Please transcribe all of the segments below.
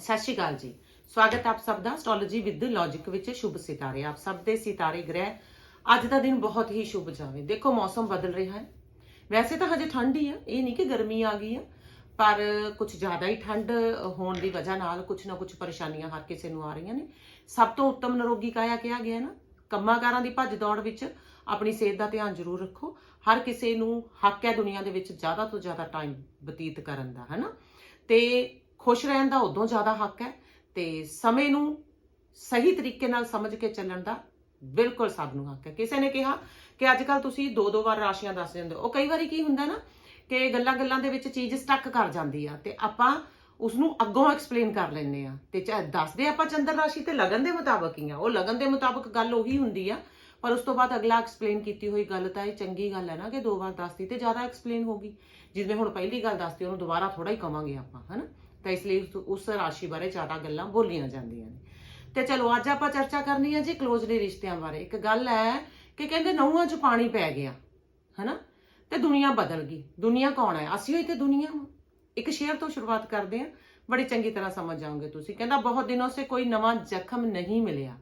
ਸਤਿ ਸ਼੍ਰੀ ਅਕਾਲ ਜੀ। ਸਵਾਗਤ ਆਪ ਸਭ ਦਾ ਐਸਟ੍ਰੋਲੋਜੀ ਵਿਦ ਲੌਜੀਕ ਵਿੱਚ ਸ਼ੁਭ ਸਿਤਾਰੇ। ਆਪ ਸਭ ਦੇ ਸਿਤਾਰੇ ਗ੍ਰਹਿ ਅੱਜ ਦਾ ਦਿਨ ਬਹੁਤ ਹੀ ਸ਼ੁਭ ਜਾਵੇ। ਦੇਖੋ, ਮੌਸਮ ਬਦਲ ਰਿਹਾ ਹੈ। ਵੈਸੇ ਤਾਂ ਹਜੇ ਠੰਡ ਹੀ ਆ। ਇਹ ਨਹੀਂ ਕਿ ਗਰਮੀ ਆ ਗਈ ਆ, ਪਰ ਕੁਝ ਜ਼ਿਆਦਾ ਹੀ ਠੰਡ ਹੋਣ ਦੀ ਵਜ੍ਹਾ ਨਾਲ ਕੁਝ ਨਾ ਕੁਝ ਪਰੇਸ਼ਾਨੀਆਂ ਹਰ ਕਿਸੇ ਨੂੰ ਆ ਰਹੀਆਂ ਨੇ। ਸਭ ਤੋਂ ਉੱਤਮ ਨਿਰੋਗੀ ਕਾਇਆ ਕਿਹਾ ਗਿਆ ਹੈ ਨਾ? ਕੰਮਾਂਕਾਰਾਂ ਦੀ ਭੱਜ ਦੌੜ ਵਿੱਚ ਆਪਣੀ ਸਿਹਤ ਦਾ ਧਿਆਨ ਜ਼ਰੂਰ ਰੱਖੋ। ਹਰ ਕਿਸੇ ਨੂੰ ਹੱਕ ਹੈ ਦੁਨੀਆ ਦੇ ਵਿੱਚ ਜ਼ਿਆਦਾ ਤੋਂ ਜ਼ਿਆਦਾ ਟਾਈਮ ਬਤੀਤ ਕਰਨ ਦਾ ਹੈਨਾ ਤੇ ਖੁਸ਼ ਰਹਿਣ ਦਾ ਉਦੋਂ ਜ਼ਿਆਦਾ ਹੱਕ ਹੈ ਤੇ ਸਮੇਂ ਨੂੰ ਸਹੀ ਤਰੀਕੇ ਨਾਲ ਸਮਝ ਕੇ ਚੱਲਣ ਦਾ ਬਿਲਕੁਲ ਸਭ ਨੂੰ ਹੱਕ ਹੈ। ਕਿਸੇ ਨੇ ਕਿਹਾ ਕਿ ਅੱਜ ਕੱਲ ਤੁਸੀਂ ਦੋ ਦੋ ਵਾਰ ਰਾਸ਼ੀਆਂ ਦੱਸ ਦਿੰਦੇ ਹੋ। ਉਹ ਕਈ ਵਾਰੀ ਕੀ ਹੁੰਦਾ ਨਾ ਕਿ ਗੱਲਾਂ ਗੱਲਾਂ ਦੇ ਵਿੱਚ ਚੀਜ਼ ਸਟਕ ਕਰ ਜਾਂਦੀ ਆ ਤੇ ਆਪਾਂ ਉਸ ਨੂੰ ਅੱਗੋਂ ਐਕਸਪਲੇਨ ਕਰ ਲੈਂਦੇ ਆ। ਤੇ ਚਾਹੇ ਦੱਸਦੇ ਆਪਾਂ ਚੰਦਰ ਰਾਸ਼ੀ ਤੇ ਲਗਨ ਦੇ ਮੁਤਾਬਕ ਹੀ ਆ। ਉਹ ਲਗਨ ਦੇ ਮੁਤਾਬਕ ਗੱਲ ਉਹੀ ਹੁੰਦੀ ਆ, ਪਰ ਉਸ ਤੋਂ ਬਾਅਦ ਅਗਲਾ ਐਕਸਪਲੇਨ ਕੀਤੀ ਹੋਈ ਗੱਲ ਤਾਂ ਇਹ ਚੰਗੀ ਗੱਲ ਹੈ ਨਾ ਕਿ ਦੋ ਵਾਰ ਦੱਸਦੀ ਤੇ ਜ਼ਿਆਦਾ ਐਕਸਪਲੇਨ ਹੋਗੀ ਜਿਵੇਂ ਹੁਣ ਪਹਿਲੀ ਗੱਲ ਦੱਸਦੀ ਉਹਨੂੰ ਦੁਬਾਰਾ ਥੋੜਾ ਹੀ ਕਵਾਂਗੇ ਆਪਾਂ, ਹਨਾ? ਤਾਂ ਇਸ ਲਈ ਉਸ- ਉਸ ਰਾਸ਼ੀ ਬਾਰੇ ਜ਼ਿਆਦਾ ਗੱਲਾਂ ਬੋਲੀਆਂ ਜਾਂਦੀਆਂ ਨੇ। ਤੇ ਚਲੋ, ਅੱਜ ਆਪਾਂ ਚਰਚਾ ਕਰਨੀ ਹੈ ਜੀ ਕਲੋਜ਼ਲੀ ਰਿਸ਼ਤਿਆਂ ਬਾਰੇ। ਇੱਕ ਗੱਲ ਹੈ ਕਿ ਕਹਿੰਦੇ ਨਹੁੰਆਂ 'ਚ ਪਾਣੀ ਪੈ ਗਿਆ, ਹਨਾ? ਤੇ ਦੁਨੀਆ ਬਦਲ ਗਈ। ਦੁਨੀਆ ਕੌਣ ਹੈ? ਅਸੀਂ ਹੋਈ ਤੇ ਦੁਨੀਆ ਵਾਂ। ਇੱਕ ਸ਼ੇਅਰ ਤੋਂ ਸ਼ੁਰੂਆਤ ਕਰਦੇ ਹਾਂ। ਬੜੀ ਚੰਗੀ ਤਰ੍ਹਾਂ ਸਮਝ ਜਾਓਗੇ ਤੁਸੀਂ। ਕਹਿੰਦਾ ਬਹੁਤ ਦਿਨੋਂ ਸੇ ਕੋਈ ਨਵਾਂ ਜ਼ਖਮ ਨਹੀਂ ਮਿਲਿਆ।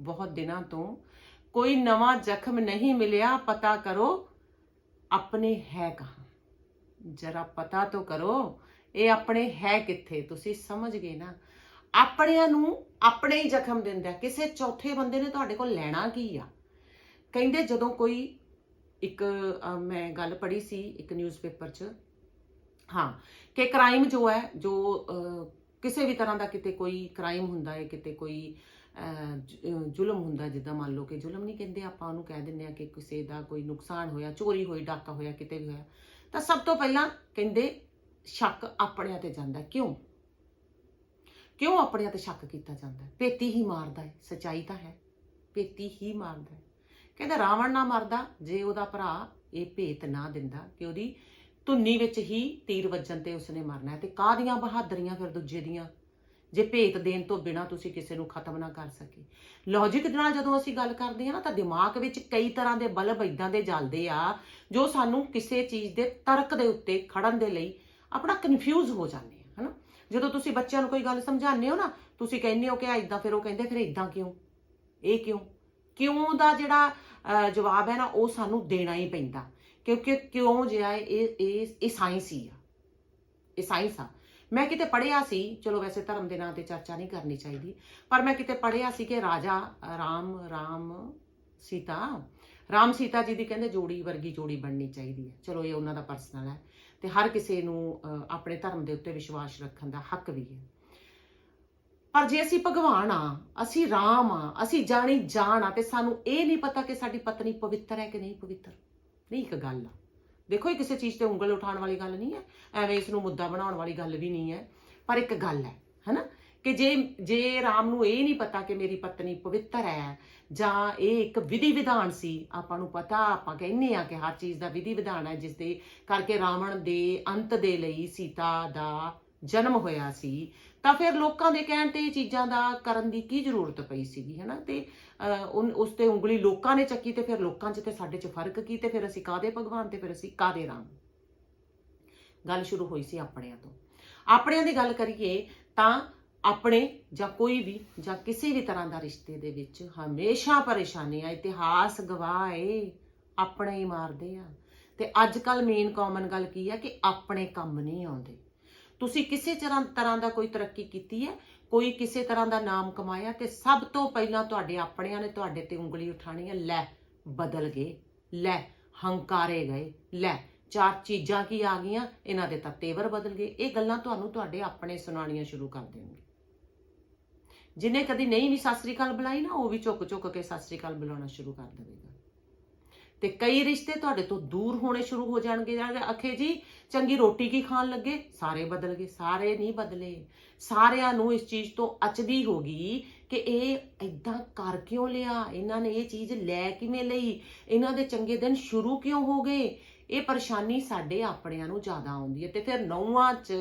ਬਹੁਤ ਦਿਨਾਂ ਤੋਂ ਕੋਈ ਨਵਾਂ ਜ਼ਖਮ ਨਹੀਂ ਮਿਲਿਆ। ਪਤਾ ਕਰੋ, ਆਪਣੇ ਹੈ ਕਹਾਂ? ਜਰਾ ਪਤਾ ਤਾਂ ਕਰੋ ਇਹ ਆਪਣੇ ਹੈ ਕਿੱਥੇ? ਤੁਸੀਂ ਸਮਝ ਗਏ ਨਾ? ਆਪਣਿਆਂ ਨੂੰ ਆਪਣੇ ਹੀ ਜ਼ਖਮ ਦਿੰਦਾ ਕਿਸੇ ਚੌਥੇ ਬੰਦੇ ਨੇ ਤੁਹਾਡੇ ਕੋਲ ਲੈਣਾ ਕੀ ਆ? ਕਹਿੰਦੇ ਜਦੋਂ ਕੋਈ ਇੱਕ ਮੈਂ ਗੱਲ ਪੜ੍ਹੀ ਸੀ ਇੱਕ ਨਿਊਜ਼ਪੇਪਰ 'ਚ। ਹਾਂ, ਕਿ ਕ੍ਰਾਈਮ ਜੋ ਹੈ, ਜੋ ਕਿਸੇ ਵੀ ਤਰ੍ਹਾਂ ਦਾ ਕਿਤੇ ਕੋਈ ਕ੍ਰਾਈਮ ਹੁੰਦਾ ਹੈ, ਕਿਤੇ ਕੋਈ ਜ਼ੁਲਮ ਹੁੰਦਾ ਜਿੱਦਾਂ ਮੰਨ ਲਓ ਕਿ ਜ਼ੁਲਮ ਨਹੀਂ ਕਹਿੰਦੇ, ਆਪਾਂ ਉਹਨੂੰ ਕਹਿ ਦਿੰਦੇ ਆ ਕਿ ਕਿਸੇ ਦਾ ਕੋਈ ਨੁਕਸਾਨ ਹੋਇਆ, ਚੋਰੀ ਹੋਈ, ਡਾਕਾ ਹੋਇਆ, ਕਿਤੇ ਵੀ ਹੋਇਆ। ਤਾਂ ਸਭ ਤੋਂ ਪਹਿਲਾਂ ਕਹਿੰਦੇ ਸ਼ੱਕ ਆਪਣਿਆਂ ਤੇ ਜਾਂਦਾ ਕਿਉਂ? ਕਿਉਂ ਆਪਣਿਆਂ ਤੇ ਸ਼ੱਕ ਕੀਤਾ ਜਾਂਦਾ ਹੈ? ਪੇਤੀ ਹੀ ਮਾਰਦਾ ਹੈ। ਸਚਾਈ ਤਾਂ ਹੈ। ਪੇਤੀ ਹੀ ਮਾਰਦਾ ਹੈ। ਕਹਿੰਦਾ, ਰਾਵਣ ਨਾ ਮਰਦਾ, ਜੇ ਉਹਦਾ ਭਰਾ ਇਹ ਭੇਤ ਨਾ ਦਿੰਦਾ ਕਿ ਉਹਦੀ ਧੁੰਨੀ ਵਿੱਚ ਹੀ ਤੀਰ ਵੱਜਣ ਤੇ ਉਸਨੇ ਮਰਨਾ ਹੈ ਤੇ ਕਾਹਦੀਆਂ ਬਹਾਦਰੀਆਂ ਫਿਰ ਦੂਜੇ ਦੀਆਂ? ਜੇ ਭੇਤ ਦੇਣ ਤੋਂ ਬਿਨਾ ਤੁਸੀਂ ਕਿਸੇ ਨੂੰ ਖਤਮ ਨਾ ਕਰ ਸਕੇ। ਲੌਜੀਕ ਨਾਲ ਜਦੋਂ ਅਸੀਂ ਗੱਲ ਕਰਦੇ ਹਾਂ ਨਾ, ਤਾਂ ਦਿਮਾਗ ਵਿੱਚ ਕਈ ਤਰ੍ਹਾਂ ਦੇ ਬਲਬ ਇਦਾਂ ਦੇ ਜਲਦੇ ਆ, ਜੋ ਸਾਨੂੰ ਕਿਸੇ ਚੀਜ਼ ਦੇ ਤਰਕ ਦੇ ਉੱਤੇ ਖੜਨ ਦੇ ਲਈ ਆਪਣਾ ਕਨਫਿਊਜ਼ ਹੋ ਜਾਂਦੇ ਆ ਹਨਾ? ਜਦੋਂ ਤੁਸੀਂ ਬੱਚਿਆਂ ਨੂੰ ਕੋਈ ਗੱਲ ਸਮਝਾਉਂਦੇ ਹੋ ਨਾ ਤੁਸੀਂ ਕਹਿੰਦੇ ਹੋ ਕਿ ਆ ਫਿਰ ਉਹ ਕਹਿੰਦੇ ਫਿਰ ਇਦਾਂ ਕਿਉਂ? ਇਹ ਕਿਉਂ? ਕਿਉਂ ਦਾ ਜਿਹੜਾ ਜਵਾਬ ਹੈ ਨਾ ਉਹ ਸਾਨੂੰ ਦੇਣਾ ਹੀ ਪੈਂਦਾ। ਕਿਉਂਕਿ ਕਿਉਂ ਜਿਹੜਾ ਹੈ, ਇਹ ਇਹ ਇਹ ਸਾਇੰਸ ਹੀ ਆ। ਇਹ ਸਾਇੰਸ ਆ। ਮੈਂ ਕਿਤੇ ਪੜ੍ਹਿਆ ਸੀ ਚਲੋ ਵੈਸੇ ਧਰਮ ਦੇ ਨਾਂ ਤੇ ਚਰਚਾ ਨਹੀਂ ਕਰਨੀ ਚਾਹੀਦੀ ਪਰ ਮੈਂ ਕਿਤੇ ਪੜ੍ਹਿਆ ਸੀ ਕਿ ਰਾਜਾ ਰਾਮ ਰਾਮ ਸੀਤਾ ਰਾਮ ਸੀਤਾ ਜੀ ਦੀ ਕਹਿੰਦੇ ਜੋੜੀ ਵਰਗੀ ਜੋੜੀ ਬਣਨੀ ਚਾਹੀਦੀ ਹੈ। ਚਲੋ ਇਹ ਉਹਨਾਂ ਦਾ ਪਰਸਨਲ ਹੈ। ਤੇ ਹਰ ਕਿਸੇ ਨੂੰ ਅਹ, ਆਪਣੇ ਧਰਮ ਦੇ ਉੱਤੇ ਵਿਸ਼ਵਾਸ ਰੱਖਣ ਦਾ ਹੱਕ ਵੀ ਹੈ। ਪਰ ਜੇ ਅਸੀਂ ਭਗਵਾਨ ਆ ਅਸੀਂ ਰਾਮ ਆ ਅਸੀਂ ਜਾਣੀ ਜਾਣ ਆ ਤੇ ਸਾਨੂੰ ਇਹ ਨਹੀਂ ਪਤਾ ਕਿ ਸਾਡੀ ਪਤਨੀ ਪਵਿੱਤਰ ਹੈ ਕਿ ਨਹੀਂ ਪਵਿੱਤਰ। ਨਹੀਂ ਇੱਕ ਗੱਲ ਆ। ਦੇਖੋ ਇਹ ਕਿਸੇ ਚੀਜ਼ ਤੇ ਉਂਗਲ ਉਠਾਉਣ ਵਾਲੀ ਗੱਲ ਨਹੀਂ ਹੈ ਐਵੇਂ ਇਸ ਨੂੰ ਮੁੱਦਾ ਬਣਾਉਣ ਵਾਲੀ ਗੱਲ ਵੀ ਨਹੀਂ ਹੈ। ਪਰ ਇੱਕ ਗੱਲ ਹੈ ਹੈਨਾ? ਕਿ ਜੇ ਜੇ ਰਾਮ ਨੂੰ ਇਹ ਨਹੀਂ ਪਤਾ ਕਿ ਮੇਰੀ ਪਤਨੀ ਪਵਿੱਤਰ ਹੈ ਜਾਂ ਇਹ ਇੱਕ ਵਿਧੀ ਵਿਧਾਨ ਸੀ ਆਪਾਂ ਨੂੰ ਪਤਾ ਆਪਾਂ ਕਹਿੰਨੇ ਆ ਕਿ ਹਰ ਚੀਜ਼ ਦਾ ਵਿਧੀ ਵਿਧਾਨ ਹੈ ਜਿਸ ਦੇ ਕਰਕੇ ਰਾਵਣ ਦੇ ਅੰਤ ਦੇ ਲਈ ਸੀਤਾ ਦਾ ਜਨਮ ਹੋਇਆ ਸੀ। ਤਾਂ ਫਿਰ ਲੋਕਾਂ ਦੇ ਕਹਿਣ ਤੇ ਇਹ ਚੀਜ਼ਾਂ ਦਾ ਕਰਨ ਦੀ ਕੀ ਜ਼ਰੂਰਤ ਪਈ ਸੀਗੀ ਹੈਨਾ? ਤੇ ਅਹ, ਉਸ ਤੇ ਉਂਗਲੀ ਲੋਕਾਂ ਨੇ ਚੱਕੀ ਤੇ ਫਿਰ ਲੋਕਾਂ 'ਚ ਤੇ ਸਾਡੇ 'ਚ ਫ਼ਰਕ ਕੀ? ਤੇ ਫਿਰ ਅਸੀਂ ਕਾਦੇ ਭਗਵਾਨ ਤੇ ਫਿਰ ਅਸੀਂ ਕਾਦੇ ਰਾਮ? ਗੱਲ ਸ਼ੁਰੂ ਹੋਈ ਸੀ ਆਪਣਿਆਂ ਤੋਂ। ਆਪਣਿਆਂ ਦੀ ਗੱਲ ਕਰੀਏ ਤਾਂ ਆਪਣੇ ਜਾਂ ਕੋਈ ਵੀ ਜਾਂ ਕਿਸੇ ਵੀ ਤਰ੍ਹਾਂ ਦਾ ਰਿਸ਼ਤੇ ਦੇ ਵਿੱਚ ਹਮੇਸ਼ਾ ਪਰੇਸ਼ਾਨੀਆਂ ਇਤਿਹਾਸ ਗਵਾਹ ਏ ਆਪਣੇ ਹੀ ਮਾਰਦੇ ਆ। ਤੇ ਅੱਜ ਕੱਲ ਮੇਨ ਕਾਮਨ ਗੱਲ ਕੀ ਆ ਕਿ ਆਪਣੇ ਕੰਮ ਨਹੀਂ ਆਉਂਦੇ। ਤੁਸੀਂ ਕਿਸੇ ਤਰ੍ਹਾਂ ਤਰ੍ਹਾਂ ਦਾ ਕੋਈ ਤਰੱਕੀ ਕੀਤੀ ਹੈ? ਕੋਈ ਕਿਸੇ ਤਰ੍ਹਾਂ ਦਾ ਨਾਮ ਕਮਾਇਆ ਤੇ ਸਭ ਤੋਂ ਪਹਿਲਾਂ ਤੁਹਾਡੇ ਆਪਣਿਆਂ ਨੇ ਤੁਹਾਡੇ ਤੇ ਉਂਗਲੀ ਉਠਾਣੀ ਹੈ, ਲੈ, ਬਦਲ ਗਏ, ਲੈ, ਹੰਕਾਰੇ ਗਏ, ਲੈ, ਚਾਰ ਚੀਜ਼ਾਂ ਕੀ ਆ ਗਈਆਂ, ਇਹਨਾਂ ਦੇ ਤਾਂ ਤੇਵਰ ਬਦਲ ਗਏ। ਇਹ ਗੱਲਾਂ ਤੁਹਾਨੂੰ ਤੁਹਾਡੇ ਆਪਣੇ ਸੁਣਾਉਣੀਆਂ ਸ਼ੁਰੂ ਕਰ ਦੇਣਗੇ। ਜਿਨੇ ਕਦੀ ਨਹੀਂ ਵੀ ਸਤਿ ਸ੍ਰੀ ਅਕਾਲ ਬੁਲਾਈ ਨਾ, ਉਹ ਵੀ ਝੁੱਕ ਝੁੱਕ ਕੇ ਸਤਿ ਸ੍ਰੀ ਅਕਾਲ ਬੁਲਾਉਣਾ ਸ਼ੁਰੂ ਕਰ ਦੇਵੇਗਾ। ਤੇ ਕਈ ਰਿਸ਼ਤੇ ਤੁਹਾਡੇ ਤੋਂ ਦੂਰ ਹੋਣੇ ਸ਼ੁਰੂ ਹੋ ਜਾਣਗੇ ਜਾਣਗੇ ਅਖੇ ਜੀ, ਚੰਗੀ ਰੋਟੀ ਕੀ ਖਾਣ ਲੱਗੇ? ਸਾਰੇ ਬਦਲ ਗਏ, ਸਾਰੇ ਨਹੀਂ ਬਦਲੇ। ਸਾਰਿਆਂ ਨੂੰ ਇਸ ਚੀਜ਼ ਤੋਂ ਅਚਦੀ ਹੋ ਗਈ ਕਿ ਇਹ ਇਦਾਂ ਕਰ ਕਿਉਂ ਲਿਆ? ਇਹਨਾਂ ਨੇ ਇਹ ਚੀਜ਼ ਲੈ ਕਿਵੇਂ ਲਈ? ਇਹਨਾਂ ਦੇ ਚੰਗੇ ਦਿਨ ਸ਼ੁਰੂ ਕਿਉਂ ਹੋ ਗਏ? ਇਹ ਪਰੇਸ਼ਾਨੀ ਸਾਡੇ ਆਪਣਿਆਂ ਨੂੰ ਜ਼ਿਆਦਾ ਆਉਂਦੀ ਹੈ। ਤੇ ਫਿਰ ਨੌਵਾਂ 'ਚ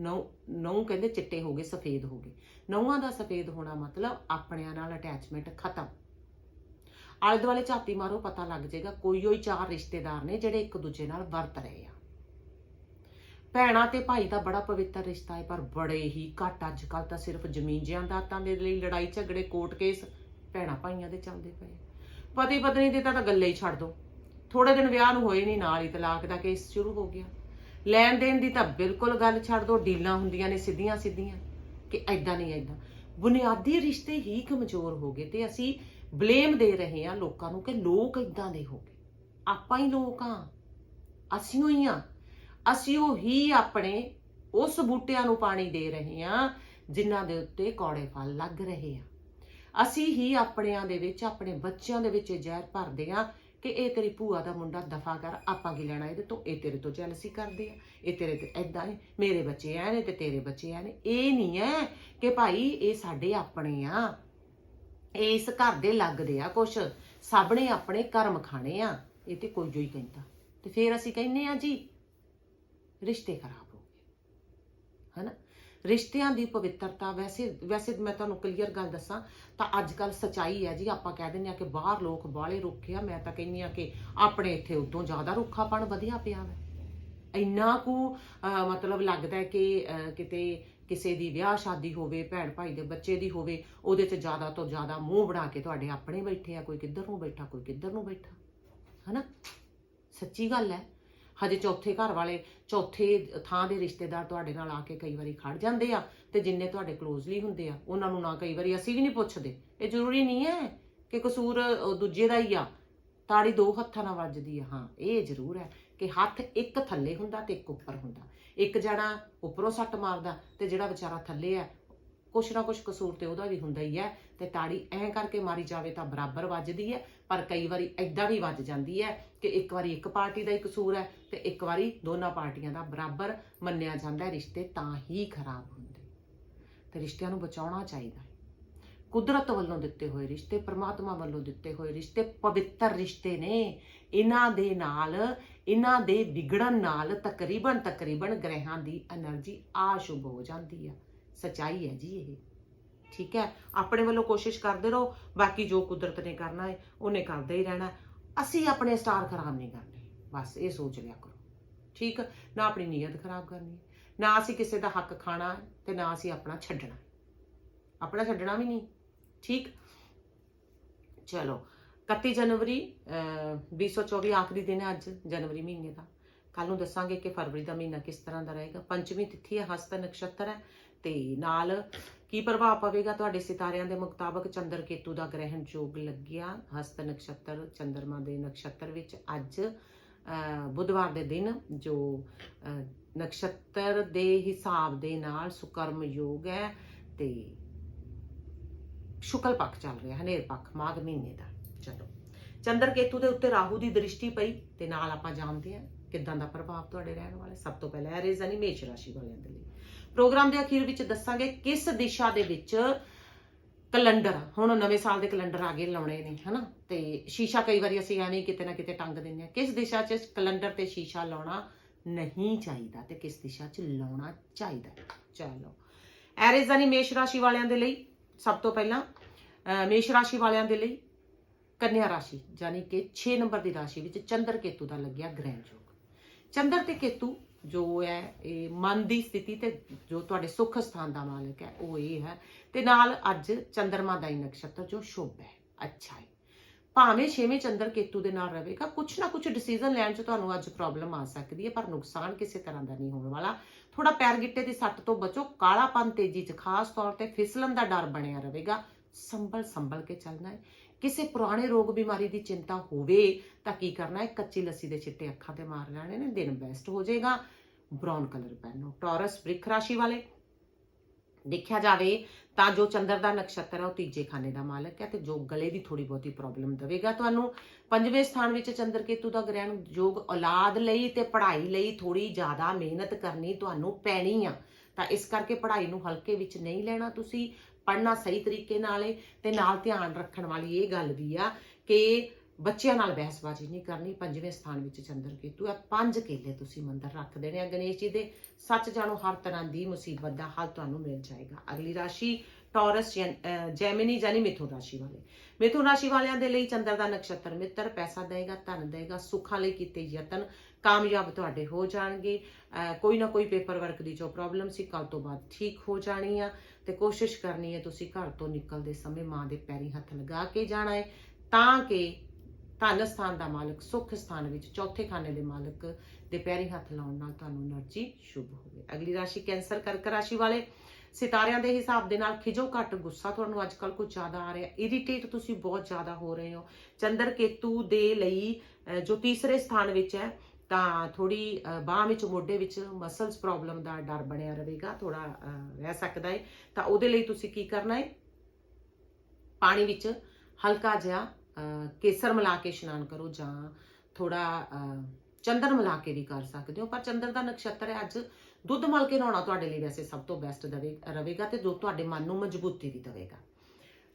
ਨੌ ਨੌ ਕਹਿੰਦੇ ਚਿੱਟੇ ਹੋ ਗਏ, ਸਫੇਦ ਹੋ ਗਏ। ਨੌਵਾਂ ਦਾ ਸਫੇਦ ਹੋਣਾ ਮਤਲਬ ਆਪਣਿਆਂ ਨਾਲ ਅਟੈਚਮੈਂਟ ਖਤਮ। ਆਲੇ ਦੁਆਲੇ ਝਾਤੀ ਮਾਰੋ, ਪਤਾ ਲੱਗ ਜਾਏਗਾ, ਕੋਈ ਹੋਈ ਚਾਰ ਰਿਸ਼ਤੇਦਾਰ ਨੇ ਜਿਹੜੇ ਇੱਕ ਦੂਜੇ ਨਾਲ ਵਰਤ ਰਹੇ ਆ। ਭੈਣਾਂ ਤੇ ਭਾਈ ਦਾ ਬੜਾ ਪਵਿੱਤਰ ਰਿਸ਼ਤਾ ਹੈ, ਪਰ ਬੜੇ ਹੀ ਘੱਟ ਅੱਜ ਕੱਲ ਤਾਂ ਸਿਰਫ ਜ਼ਮੀਨ ਜਾਇਦਾਦਾਂ ਦੇ ਲਈ ਲੜਾਈ, ਝਗੜੇ ਕੋਰਟ ਕੇਸ ਭੈਣਾਂ ਭਾਈਆਂ ਦੇ ਚੱਲਦੇ ਪਏ ਪਤੀ ਪਤਨੀ ਦੀ ਤਾਂ ਗੱਲੇ ਹੀ ਛੱਡ ਦੋ। ਥੋੜੇ ਦਿਨ ਵਿਆਹ ਨੂੰ ਹੋਏ ਨਹੀਂ ਨਾਲ ਹੀ ਤਲਾਕ ਦਾ ਕੇਸ ਸ਼ੁਰੂ ਹੋ ਗਿਆ। ਲੈਣ ਦੇਣ ਦੀ ਤਾਂ ਬਿਲਕੁਲ ਗੱਲ ਛੱਡ ਦੋ, ਡੀਲਾਂ ਹੁੰਦੀਆਂ ਨੇ ਸਿੱਧੀਆਂ ਸਿੱਧੀਆਂ, ਕਿ ਐਦਾਂ ਨਹੀਂ ਐਦਾਂ ਬੁਨਿਆਦੀ ਰਿਸ਼ਤੇ ਹੀ ਕਮਜ਼ੋਰ ਹੋ ਗਏ ਤੇ ਅਸੀਂ ਬਲੇਮ ਦੇ ਰਹੇ ਹਾਂ ਲੋਕਾਂ ਨੂੰ ਕਿ ਲੋਕ ਐਦਾਂ ਦੇ ਹੋ ਗਏ। ਆਪਾਂ ਹੀ ਲੋਕ ਆ ਅਸੀਂ ਹੀ ਆ ਅਸੀਂ ਉਹ ਹੀ ਆਪਣੇ ਉਸ ਬੂਟਿਆਂ ਨੂੰ ਪਾਣੀ ਦੇ ਰਹੇ ਹਾਂ ਜਿਨ੍ਹਾਂ ਦੇ ਉੱਤੇ ਕੌੜੇ ਫਲ ਲੱਗ ਰਹੇ ਆ। ਅਸੀਂ ਹੀ ਆਪਣਿਆਂ ਦੇ ਵਿੱਚ, ਆਪਣੇ ਬੱਚਿਆਂ ਦੇ ਵਿੱਚ ਜ਼ਹਿਰ ਭਰਦੇ ਆ ਕਿ ਇਹ ਤੇਰੀ ਭੂਆ ਦਾ ਮੁੰਡਾ ਦਫਾ ਕਰ, ਆਪਾਂ ਕੀ ਲੈਣਾ ਇਹਦੇ ਤੋਂ? ਇਹ ਤੇਰੇ ਤੋਂ ਜੈਲਸੀ ਕਰਦੇ ਆ। ਇਹ ਤੇਰੇ ਤੇ ਐਦਾਂ ਨੇ ਮੇਰੇ ਬੱਚੇ ਐ ਨੇ ਤੇ ਤੇਰੇ ਬੱਚੇ ਐ ਨੇ ਇਹ ਨਹੀਂ ਐ ਕਿ ਭਾਈ ਇਹ ਸਾਡੇ ਆਪਣੇ ਆ। ਇਹ ਇਸ ਘਰ ਦੇ ਲੱਗਦੇ ਆ ਕੁਛ। ਸਭ ਨੇ ਆਪਣੇ ਕਰਮ ਖਾਣੇ ਆ। ਇਹ ਤੇ ਕੋਈ ਜੋ ਹੀ ਕਹਿੰਦਾ। ਤੇ ਫਿਰ ਅਸੀਂ ਕਹਿੰਨੇ ਆ ਜੀ, ਰਿਸ਼ਤੇ ਖਰਾਬ ਹੋ ਗਏ। ਹਨਾ? ਰਿਸ਼ਤਿਆਂ ਦੀ ਪਵਿੱਤਰਤਾ, ਵੈਸੇ ਵੈਸੇ ਮੈਂ ਤੁਹਾਨੂੰ ਕਲੀਅਰ ਗੱਲ ਦੱਸਾਂ, ਤਾਂ ਅੱਜ ਕੱਲ ਸਚਾਈ ਹੈ ਜੀ, ਆਪਾਂ ਕਹਿ ਦਿੰਦੇ ਆ ਕਿ ਬਾਹਰ ਲੋਕ ਬਾਹਲੇ ਰੁੱਖੇ ਆ, ਮੈਂ ਤਾਂ ਕਹਿੰਨੀ ਆ ਕਿ ਆਪਣੇ ਇੱਥੇ ਉਦੋਂ ਜ਼ਿਆਦਾ ਰੁੱਖਾਪਣ ਵਧੀਆ ਪਿਆ ਵਾ। ਇੰਨਾ ਕੁ ਮਤਲਬ ਲੱਗਦਾ ਹੈ ਕਿ ਕਿਤੇ ਕਿਸੇ ਦੀ ਵਿਆਹ ਸ਼ਾਦੀ ਹੋਵੇ, ਭੈਣ ਭਾਈ ਦੇ ਬੱਚੇ ਦੀ ਹੋਵੇ, ਉਹਦੇ 'ਚ ਜ਼ਿਆਦਾ ਤੋਂ ਜ਼ਿਆਦਾ ਮੂੰਹ ਬਣਾ ਕੇ ਤੁਹਾਡੇ ਆਪਣੇ ਬੈਠੇ ਆ, ਕੋਈ ਕਿੱਧਰ ਨੂੰ ਬੈਠਾ, ਕੋਈ ਕਿੱਧਰ ਨੂੰ ਬੈਠਾ। ਹਨਾ? ਸੱਚੀ ਗੱਲ ਹੈ। ਹਜੇ ਚੌਥੇ ਘਰ ਵਾਲੇ ਚੌਥੇ ਥਾਂ ਦੇ ਰਿਸ਼ਤੇਦਾਰ ਤੁਹਾਡੇ ਨਾਲ ਆ ਕੇ ਕਈ ਵਾਰੀ ਖੜ ਜਾਂਦੇ ਆ ਤੇ ਜਿੰਨੇ ਤੁਹਾਡੇ ਕਲੋਜ਼ਲੀ ਹੁੰਦੇ ਆ, ਉਹਨਾਂ ਨੂੰ ਨਾ ਕਈ ਵਾਰੀ ਅਸੀਂ ਵੀ ਨਹੀਂ ਪੁੱਛਦੇ। ਇਹ ਜ਼ਰੂਰੀ ਨਹੀਂ ਹੈ ਕਿ ਕਸੂਰ ਦੂਜੇ ਦਾ ਹੀ ਆ। ਤਾੜੀ ਦੋ ਹੱਥਾਂ ਨਾਲ ਵੱਜਦੀ ਆ। ਹਾਂ, ਇਹ ਜ਼ਰੂਰ ਹੈ ਕਿ ਹੱਥ ਇੱਕ ਥੱਲੇ ਹੁੰਦਾ ਤੇ ਇੱਕ ਉੱਪਰ ਹੁੰਦਾ। ਇੱਕ ਜਣਾ ਉੱਪਰੋਂ ਸੱਟ ਮਾਰਦਾ ਤੇ ਜਿਹੜਾ ਵਿਚਾਰਾ ਥੱਲੇ ਆ ਕੁਛ ਨਾ ਕੁਛ ਕਸੂਰ ਤੇ ਉਹਦਾ ਵੀ ਹੁੰਦਾ ਹੀ ਹੈ ਤੇ ਤਾੜੀ ਐਂ ਕਰਕੇ ਮਾਰੀ ਜਾਵੇ ਤਾਂ ਬਰਾਬਰ ਵੱਜਦੀ ਹੈ, ਪਰ ਕਈ ਵਾਰੀ ਐਦਾਂ ਵੀ ਵੱਜ ਜਾਂਦੀ ਹੈ ਕਿ ਇੱਕ ਵਾਰੀ ਇੱਕ ਪਾਰਟੀ ਦਾ ਹੀ ਕਸੂਰ ਹੈ ਤੇ ਇੱਕ ਵਾਰੀ ਦੋਨਾਂ ਪਾਰਟੀਆਂ ਦਾ ਬਰਾਬਰ ਮੰਨਿਆ ਜਾਂਦਾ ਹੈ, ਰਿਸ਼ਤੇ ਤਾਂ ਹੀ ਖਰਾਬ ਹੁੰਦੇ। ਤੇ ਰਿਸ਼ਤਿਆਂ ਨੂੰ ਬਚਾਉਣਾ ਚਾਹੀਦਾ ਹੈ। ਕੁਦਰਤ ਵੱਲੋਂ ਦਿੱਤੇ ਹੋਏ ਰਿਸ਼ਤੇ, ਪਰਮਾਤਮਾ ਵੱਲੋਂ ਦਿੱਤੇ ਹੋਏ ਰਿਸ਼ਤੇ, ਪਵਿੱਤਰ ਰਿਸ਼ਤੇ ਨੇ। ਇਹਨਾਂ ਦੇ ਨਾਲ, ਇਹਨਾਂ ਦੇ ਵਿਗੜਨ ਨਾਲ ਤਕਰੀਬਨ ਤਕਰੀਬਨ ਗ੍ਰਹਿਾਂ ਦੀ એનર્ਜੀ ਆਸ਼ੁਭ ਹੋ ਜਾਂਦੀ ਹੈ। ਸਚਾਈ ਹੈ ਜੀ ਇਹ। ਠੀਕ ਹੈ? ਆਪਣੇ ਵੱਲੋਂ ਕੋਸ਼ਿਸ਼ ਕਰਦੇ ਰਹੋ ਬਾਕੀ ਜੋ ਕੁਦਰਤ ਨੇ ਕਰਨਾ ਹੈ ਉਹਨੇ ਕਰਦੇ ਹੀ ਰਹਿਣਾ। ਅਸੀਂ ਆਪਣੇ ਸਟਾਰ ਖਰਾਬ ਨਹੀਂ ਕਰਨੇ। ਬਸ ਇਹ ਸੋਚ ਲਿਆ ਕਰੋ। ਠੀਕ? ਨਾ ਆਪਣੀ ਨੀਅਤ ਖਰਾਬ ਕਰਨੀ। ਨਾ ਅਸੀਂ ਕਿਸੇ ਦਾ ਹੱਕ ਖਾਣਾ ਹੈ ਤੇ ਨਾ ਅਸੀਂ ਆਪਣਾ ਛੱਡਣਾ। ਆਪਣਾ ਛੱਡਣਾ ਵੀ ਨਹੀਂ। ਠੀਕ? ਚਲੋ। 31 ਜਨਵਰੀ ਅਹ, 2024 ਆਖਰੀ ਦਿਨ ਹੈ ਅੱਜ ਜਨਵਰੀ ਮਹੀਨੇ ਦਾ। ਕੱਲ ਨੂੰ ਦੱਸਾਂਗੇ ਕਿ ਫਰਵਰੀ ਦਾ ਮਹੀਨਾ ਕਿਸ ਤਰ੍ਹਾਂ ਦਾ ਰਹੇਗਾ। ਪੰਚਮੀ ਤਿਥੀ ਹੈ ਹਸਤ ਨਕਸ਼ਤਰ ਹੈ। ਤੇ ਨਾਲ ਕੀ ਪ੍ਰਭਾਵ ਪਵੇਗਾ ਤੁਹਾਡੇ ਸਿਤਾਰਿਆਂ ਦੇ ਮੁਤਾਬਕ ਚੰਦਰ ਕੇਤੂ ਦਾ ਗ੍ਰਹਿਣ ਯੋਗ ਲੱਗਿਆ? ਹਸਤ ਨਕਸ਼ਤਰ ਚੰਦਰਮਾ ਦੇ ਨਕਸ਼ਤਰ ਵਿੱਚ ਅੱਜ ਬੁੱਧਵਾਰ ਦੇ ਦਿਨ ਜੋ ਨਕਸ਼ਤਰ ਦੇ ਹਿਸਾਬ ਦੇ ਨਾਲ ਸੁਕਰਮ ਯੋਗ ਹੈ ਤੇ ਸ਼ੁਕਲ ਪੱਖ ਚੱਲ ਰਿਹਾ, ਹਨੇਰ ਪੱਖ, ਮਾਘ ਮਹੀਨੇ ਦਾ। ਚਲੋ। ਚੰਦਰ ਕੇਤੂ ਦੇ ਉੱਤੇ ਰਾਹੂ ਦੀ ਦ੍ਰਿਸ਼ਟੀ ਪਈ ਤੇ ਨਾਲ ਆਪਾਂ ਜਾਣਦੇ ਹਾਂ ਕਿੱਦਾਂ ਦਾ ਪ੍ਰਭਾਵ ਤੁਹਾਡੇ ਰਹਿਣ ਵਾਲੇ ਸਭ ਤੋਂ ਪਹਿਲਾਂ ਇਹ ਯਾਨੀ ਮੇਸ਼ ਰਾਸ਼ੀ ਵਾਲਿਆਂ ਦੇ ਲਈ। ਪ੍ਰੋਗਰਾਮ ਦੇ ਅਖੀਰ ਵਿੱਚ ਦੱਸਾਂਗੇ ਕਿਸ ਦਿਸ਼ਾ ਦੇ ਵਿੱਚ ਕੈਲੰਡਰ ਹੁਣ ਨਵੇਂ ਸਾਲ ਦੇ ਕੈਲੰਡਰ ਆ ਗਏ ਲਾਉਣੇ ਨੇ ਹਨਾ? ਤੇ ਸ਼ੀਸ਼ਾ ਕਈ ਵਾਰੀ ਅਸੀਂ ਐਵੇਂ ਕਿਤੇ ਨਾ ਕਿਤੇ ਟੰਗ ਦਿੰਦੇ ਆ ਕਿਸ ਦਿਸ਼ਾ 'ਚ ਕੈਲੰਡਰ ਤੇ ਸ਼ੀਸ਼ਾ ਲਾਉਣਾ ਨਹੀਂ ਚਾਹੀਦਾ ਤੇ ਕਿਸ ਦਿਸ਼ਾ 'ਚ ਲਾਉਣਾ ਚਾਹੀਦਾ? ਚਲੋ। ਐਰੀਜ਼ ਮੇਸ਼ ਰਾਸ਼ੀ ਵਾਲਿਆਂ ਦੇ ਲਈ ਸਭ ਤੋਂ ਪਹਿਲਾਂ ਅਹ, ਮੇਸ਼ ਰਾਸ਼ੀ ਵਾਲਿਆਂ ਦੇ ਲਈ ਕੰਨਿਆ ਰਾਸ਼ੀ ਯਾਨੀ ਕਿ 6 ਨੰਬਰ ਦੀ ਰਾਸ਼ੀ ਵਿੱਚ ਚੰਦਰ ਕੇਤੂ ਦਾ ਲੱਗਿਆ ਗ੍ਰਹਿਣ ਯੋਗ ਚੰਦਰ ਤੇ ਕੇਤੂ ਜੋ ਹੈ, ਇਹ ਮਨ ਦੀ ਸਥਿਤੀ ਤੇ ਜੋ ਤੁਹਾਡੇ ਸੁੱਖ ਸਥਾਨ ਦਾ ਮਾਲਕ ਹੈ, ਉਹ ਇਹ ਹੈ। ਤੇ ਨਾਲ ਅੱਜ ਚੰਦਰਮਾ ਦਾ ਹੀ ਨਕਸ਼ਤਰ ਜੋ ਸ਼ੁਭ ਹੈ, ਅੱਛਾ ਹੈ। ਭਾਵੇਂ ਛੇਵੇਂ ਚੰਦਰ ਕੇਤੂ ਦੇ ਨਾਲ ਰਹੇਗਾ, ਕੁਛ ਨਾ ਕੁਛ ਡਿਸੀਜਨ ਲੈਣ 'ਚ ਤੁਹਾਨੂੰ ਅੱਜ ਪ੍ਰੋਬਲਮ ਆ ਸਕਦੀ ਹੈ, ਪਰ ਨੁਕਸਾਨ ਕਿਸੇ ਤਰ੍ਹਾਂ ਦਾ ਨਹੀਂ ਹੋਣ ਵਾਲਾ। ਥੋੜਾ ਪੈਰ ਗਿੱਟੇ ਦੀ ਸੱਟ ਤੋਂ ਬਚੋ, ਕਾਲਾਪਨ ਤੇਜ਼ੀ 'ਚ ਖਾਸ ਤੌਰ ਤੇ ਫਿਸਲਣ ਦਾ ਡਰ ਬਣਿਆ ਰਹੇਗਾ। ਸੰਭਲ ਸੰਭਲ ਕੇ ਚੱਲਣਾ ਹੈ। ਕਿਸੇ ਪੁਰਾਣੇ ਰੋਗ ਬਿਮਾਰੀ ਦੀ ਚਿੰਤਾ ਹੋਵੇ ਤਾਂ ਕੀ ਕਰਨਾ? ਹੈ ਕੱਚੀ ਲੱਸੀ ਦੇ ਛਿੱਟੇ ਅੱਖਾਂ ਤੇ ਮਾਰ ਲੈਣੇ ਨੇ, ਦਿਨ ਬੈਸਟ ਹੋ ਜਾਏਗਾ। ਬ੍ਰਾਊਨ ਕਲਰ ਪਹਿਨੋ ਟੌਰਸ ਬ੍ਰਿਖ ਰਾਸ਼ੀ ਵਾਲੇ। ਦੇਖਿਆ ਜਾਵੇ ਤਾਂ ਜੋ ਚੰਦਰ ਦਾ ਨਕਸ਼ਤਰ ਹੈ, ਉਹ ਤੀਜੇ ਖਾਨੇ ਦਾ ਮਾਲਕ ਹੈ ਤੇ ਜੋ ਗਲੇ ਦੀ ਥੋੜੀ ਬਹੁਤੀ ਪ੍ਰੋਬਲਮ ਦੇਵੇਗਾ ਤੁਹਾਨੂੰ। ਪੰਜਵੇਂ ਸਥਾਨ ਵਿੱਚ ਚੰਦਰ ਕੇਤੂ ਦਾ ਗ੍ਰਹਿਣ ਯੋਗ ਔਲਾਦ ਲਈ ਤੇ ਪੜ੍ਹਾਈ ਲਈ ਥੋੜੀ ਜ਼ਿਆਦਾ ਮਿਹਨਤ ਕਰਨੀ ਤੁਹਾਨੂੰ ਪੈਣੀ ਆ। ਤਾਂ ਇਸ ਕਰਕੇ ਪੜ੍ਹਾਈ ਨੂੰ ਹਲਕੇ ਵਿੱਚ ਨਹੀਂ ਲੈਣਾ ਤੁਸੀਂ, ਪੜ੍ਹਨਾ ਸਹੀ ਤਰੀਕੇ ਨਾਲ ਹੈ ਤੇ ਨਾਲ ਧਿਆਨ ਰੱਖਣ ਵਾਲੀ ਇਹ ਗੱਲ ਵੀ ਆ ਕਿ ਬੱਚਿਆਂ ਨਾਲ ਬਹਿਸਬਾਜ਼ੀ ਨਹੀਂ ਕਰਨੀ, ਪੰਜਵੇਂ ਸਥਾਨ ਵਿੱਚ ਚੰਦਰ ਕੇਤੂ ਹੈ ਪੰਜ ਕੇਲੇ ਤੁਸੀਂ ਮੰਦਰ ਰੱਖ ਦੇਣੇ ਆ ਗਣੇਸ਼ ਜੀ ਦੇ। ਸੱਚ ਜਾਣੋ ਹਰ ਤਰ੍ਹਾਂ ਦੀ ਮੁਸੀਬਤ ਦਾ ਹੱਲ ਤੁਹਾਨੂੰ ਮਿਲ ਜਾਏਗਾ। ਅਗਲੀ ਰਾਸ਼ੀ ਟੌਰਸ ਜੈਨ- ਅਹ, ਜੈਮਿਨੀ ਜਾਨੀ ਮਿਥੁਨ ਰਾਸ਼ੀ ਵਾਲੇ। ਮਿਥੁਨ ਰਾਸ਼ੀ ਵਾਲਿਆਂ ਦੇ ਲਈ ਚੰਦਰ ਦਾ ਨਕਸ਼ਤਰ ਮਿੱਤਰ, ਪੈਸਾ ਦੇਗਾ, ਧਨ ਦੇਗਾ, ਸੁੱਖਾਂ ਲਈ ਕੀਤੇ ਯਤਨ ਕਾਮਯਾਬ ਤੁਹਾਡੇ ਹੋ ਜਾਣਗੇ। ਕੋਈ ਨਾ ਕੋਈ ਪੇਪਰ ਵਰਕ ਦੀ ਜੋ ਪ੍ਰੋਬਲਮ ਸੀ ਕੱਲ ਤੋਂ ਬਾਅਦ ਠੀਕ ਹੋ ਜਾਣੀ ਆ। ਤੇ ਕੋਸ਼ਿਸ਼ ਕਰਨੀ ਹੈ ਤੁਸੀਂ ਘਰ ਤੋਂ ਨਿਕਲਦੇ ਸਮੇਂ ਮਾਂ ਦੇ ਪੈਰੀ ਹੱਥ ਲਗਾ ਕੇ ਜਾਣਾ ਹੈ, ਤਾਂ ਕਿ ਧਨ ਸਥਾਨ ਦਾ ਮਾਲਕ ਸੁਖ ਸਥਾਨ ਵਿੱਚ ਚੌਥੇ ਖਾਨੇ ਦੇ ਮਾਲਕ ਦੇ ਪੈਰੀ ਹੱਥ ਲਾਉਣ ਨਾਲ ਤੁਹਾਨੂੰ એનર્ਜੀ ਸ਼ੁਭ ਹੋਵੇ। ਅਗਲੀ ਰਾਸ਼ੀ ਕੈਂਸਰ ਕਰਕ ਰਾਸ਼ੀ ਵਾਲੇ। ਸਿਤਾਰਿਆਂ ਦੇ ਹਿਸਾਬ ਦੇ ਨਾਲ ਖਿਜੋ ਘੱਟ ਗੁੱਸਾ ਤੁਹਾਨੂੰ ਅੱਜ ਕੱਲ ਕੁਝ ਜ਼ਿਆਦਾ ਆ ਰਿਹਾ। ਇਰੀਟੇਟ ਤੁਸੀਂ ਬਹੁਤ ਜ਼ਿਆਦਾ ਹੋ ਰਹੇ ਹੋ। ਚੰਦਰ ਕੇਤੂ ਦੇ ਲਈ ਜੋ ਤੀਸਰੇ ਸਥਾਨ ਵਿੱਚ ਹੈ ਤਾਂ ਥੋੜੀ ਬਾਹ ਵਿੱਚ, ਮੋਢੇ ਵਿੱਚ ਮਸਲਸ ਪ੍ਰੋਬਲਮ ਦਾ ਡਰ ਬਣਿਆ ਰਹੇਗਾ ਥੋੜਾ ਰਹਿ ਸਕਦਾ ਹੈ ਤਾਂ ਉਹਦੇ ਲਈ ਤੁਸੀਂ ਕੀ ਕਰਨਾ ਹੈ ਪਾਣੀ ਵਿੱਚ ਹਲਕਾ ਜਿਹਾ ਕੇਸਰ ਮਿਲਾ ਕੇ ਇਸ਼ਨਾਨ ਕਰੋ ਜਾਂ ਥੋੜਾ ਚੰਦਰ ਮਿਲਾ ਕੇ ਵੀ ਕਰ ਸਕਦੇ ਹੋ। ਪਰ ਚੰਦਰ ਦਾ ਨਕਸ਼ਤਰ ਹੈ, ਅੱਜ ਦੁੱਧ ਮਲ ਕੇ ਨਹਾਉਣਾ ਤੁਹਾਡੇ ਲਈ ਵੈਸੇ ਸਭ ਤੋਂ ਬੈਸਟ ਰਹੇਗਾ ਤੇ ਜੋ ਤੁਹਾਡੇ ਮਨ ਨੂੰ ਮਜ਼ਬੂਤੀ ਵੀ ਦੇਵੇਗਾ।